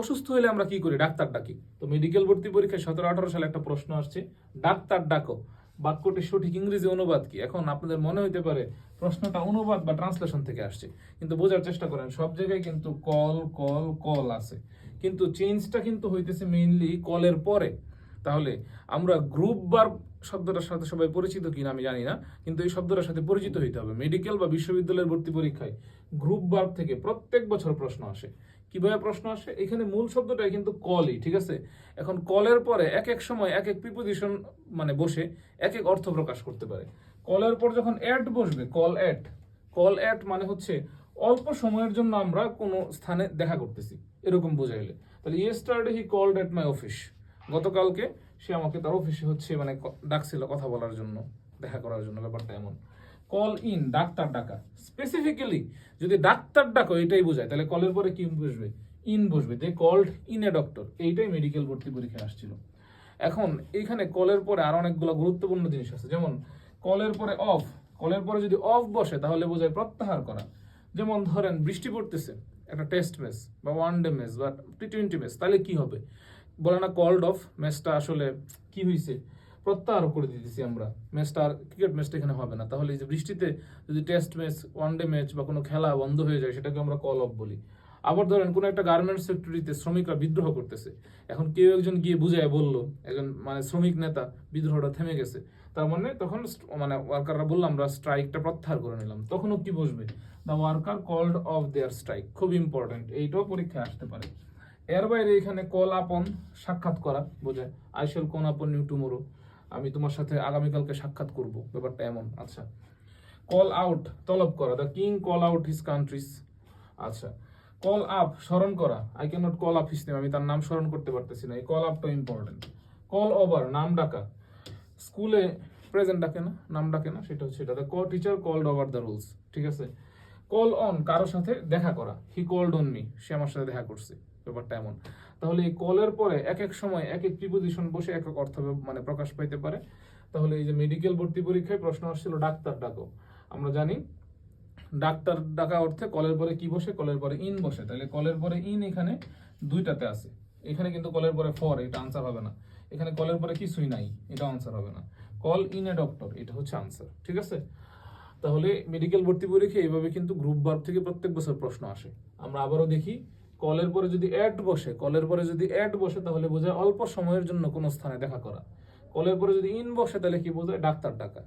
অসুস্থ হলে আমরা কি করি? ডাক্তার ডাকি। তো মেডিকেল ভর্তি পরীক্ষায় সতেরো, আঠারো সালে একটা প্রশ্ন আসছে, ডাক্তার ডাকো। বাক্যটির সঠিক ইংরেজি অনুবাদ কি? এখন আপনাদের মনে হইতে পারে প্রশ্নটা অনুবাদ বা ট্রান্সলেশন থেকে আসছে। কিন্তু বোঝার চেষ্টা করেন, সব জায়গায় কিন্তু কল কল কল আছে। কিন্তু চেঞ্জটা কিন্তু হইতেছে মেইনলি কলের পরে। তাহলে আমরা গ্রুপ বার শব্দটার সাথে সবাই পরিচিত কিনা আমি জানি না, কিন্তু এই শব্দটার সাথে পরিচিত হইতে হবে। মেডিকেল বা বিশ্ববিদ্যালয়ের ভর্তি পরীক্ষায় গ্রুপ বার থেকে প্রত্যেক বছর প্রশ্ন আসে। কীভাবে প্রশ্ন আসে? এখানে মূল শব্দটাই কিন্তু কলই ঠিক আছে? এখন কলের পরে এক এক সময় এক এক প্রিপোজিশন মানে বসে এক এক অর্থ প্রকাশ করতে পারে। কলের পর যখন অ্যাড বসবে কল অ্যাড কল অ্যাড মানে হচ্ছে অল্প সময়ের জন্য আমরা কোনো স্থানে দেখা করতেছি, এরকম বোঝাইলে। তাহলে yesterday he called at my office গতকালকে সে আমাকে তার অফিসে হচ্ছে মানে ডাকছিল কথা বলার জন্য, দেখা করার জন্য, ব্যাপারটা এমন। কল ইন ডাক্তার ডাকা। স্পেসিফিক্যালি যদি ডাক্তার ডাকো, এটাই বোঝায়। তাহলে কলের পরে কি বসবে? ইন বসবে। They called in a doctor এইটাই মেডিকেল ভর্তি পরীক্ষায় আসছিল। এখন এইখানে কলের পরে আরও অনেকগুলো গুরুত্বপূর্ণ জিনিস আছে। যেমন কলের পরে অফ কলের পরে যদি অফ বসে, তাহলে বোঝায় প্রত্যাহার করা। যেমন, ধরেন, বৃষ্টি পড়তেছে। একটা টেস্ট ম্যাচ বা ওয়ান ডে ম্যাচ বা টি টোয়েন্টি ম্যাচ তাহলে কি হবে? বলে না কল্ড অফ ম্যাচটা আসলে কি হয়েছে প্রত্যাহার করে দিতেছি আমরা। ম্যাচটা আর ক্রিকেট ম্যাচটা এখানে হবে না। তাহলে এই যে বৃষ্টিতে যদি test match one day match বা কোনো খেলা বন্ধ হয়ে যায়, সেটাকে আমরা কল অফ বলি। আবার ধরেন কোনো একটা গার্মেন্টস ফ্যাক্টরিতে শ্রমিকরা বিদ্রোহ করতেছে। এখন কেউ একজন গিয়ে বুঝায় বলল, একজন মানে শ্রমিক নেতা বিদ্রোহটা থেমে গেছে। তার মানে তখন মানে ওয়ার্কাররা বললাম আমরা স্ট্রাইকটা প্রত্যাহার করে নিলাম। তখনও কি বসবে? The worker called off their strike খুব ইম্পর্টেন্ট এইটাও পরীক্ষায় আসতে পারে। এর বাইরে এখানে কল আপন সাক্ষাৎ করা, বোঝায় আই শেল কোন আপন নিউ টুমোরো আমি তোমার সাথে আগামীকালকে সাক্ষাৎ করব, ব্যাপারটা এমন আচ্ছা। কল আউট তলব করা the king call out his countries আচ্ছা। কল আপ স্মরণ করা I can not call up his name আমি তার নাম স্মরণ করতে পারতেছি না, এই কল আপটা ইম্পর্টেন্ট কল ওভার নাম ডাকা। স্কুলে প্রেজেন্ট ডাকে না, নাম ডাকে না, সেটা হচ্ছে এটা। দ্য ক teacher called over the rules ঠিক আছে? কল অন কারোর সাথে দেখা করা হি কল্ড অন মি সে আমার সাথে দেখা করছে। ব্যাপারটা এমন। তাহলে এই কলের পরে এক এক সময় এক এক প্রিপোজিশন বসে এক এক অর্থ মানে প্রকাশ পাইতে পারে। তাহলে এই যে মেডিকেল ভর্তি পরীক্ষায় প্রশ্ন আসছিল, ডাক্তার ডাকো। আমরা জানি ডাক্তার ডাকা অর্থে কলের পরে কি বসে, কলের পরে ইন বসে। তাহলে কলের পরে ইন এখানে দুইটাতে আছে। এখানে কিন্তু কলের পরে ফর এটা আনসার হবে না। এখানে কলের পরে কিছুই নাই, এটা আনসার হবে না। কল ইন এ ডক্টর এটা হচ্ছে আনসার ঠিক আছে? তাহলে মেডিকেল ভর্তি পরীক্ষা এইভাবে কিন্তু গ্রুপ বার থেকে প্রত্যেক বছর প্রশ্ন আসে। আমরা আবারও দেখি কলের পরে যদি অ্যাড বসে, কলের পরে যদি অ্যাড বসে, তাহলে বোঝায় অল্প সময়ের জন্য কোনো স্থানে দেখা করা। কলের পরে যদি ইন বসে, তাহলে কি বোঝায়? ডাক্তার ডাকা।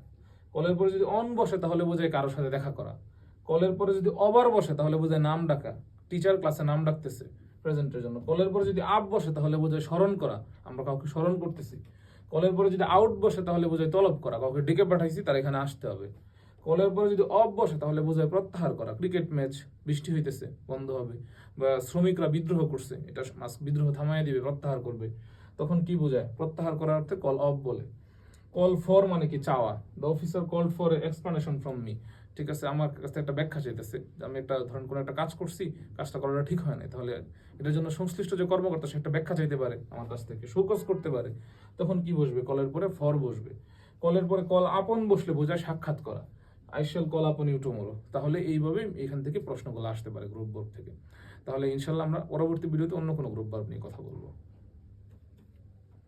কলের পরে যদি অন বসে, তাহলে বোঝায় কারোর সাথে দেখা করা। কলের পরে যদি ওভার বসে, তাহলে বোঝায় নাম ডাকা। টিচার ক্লাসে নাম ডাকতেছে প্রেজেন্টের জন্য। কলের পরে যদি আপ বসে, তাহলে বোঝায় স্মরণ করা। আমরা কাউকে স্মরণ করতেছি। কলের পরে যদি আউট বসে, তাহলে বোঝায় তলব করা। কাউকে ডেকে পাঠাইছি, তার এখানে আসতে হবে। কলের পরে যদি অফ বসে তাহলে বোঝায় প্রত্যাহার করা ক্রিকেট ম্যাচ বৃষ্টি হইতেছে, বন্ধ হবে। বা শ্রমিকরা বিদ্রোহ করছে, এটা বিদ্রোহ থামাইয়া দিবে, প্রত্যাহার করবে। তখন কি বোঝায়? প্রত্যাহার করার অর্থে কল অফ বলে। কল ফর মানে কি চাওয়া? The officer call for explanation from me ঠিক আছে, আমার কাছে একটা ব্যাখ্যা চাইতেছে আমি একটা, ধরেন কোনো একটা কাজ করছি, কাজটা করাটা ঠিক হয় না তাহলে এটার জন্য সংশ্লিষ্ট যে কর্মকর্তা, সে একটা ব্যাখ্যা চাইতে পারে আমার কাছ থেকে শোকস করতে পারে। তখন কি বসবে? কলের পরে ফর বসবে। কলের পরে কল আপন বসলে বোঝায় সাক্ষাৎ করা। I shall call upon you tomorrow তাহলে এইভাবে এখান থেকে প্রশ্নগুলো আসতে পারে গ্রুপ বোর্ড থেকে। তাহলে ইনশাল্লাহ আমরা পরবর্তী ভিডিওতে অন্য কোনো গ্রুপ বর্ব নিয়ে কথা বলব।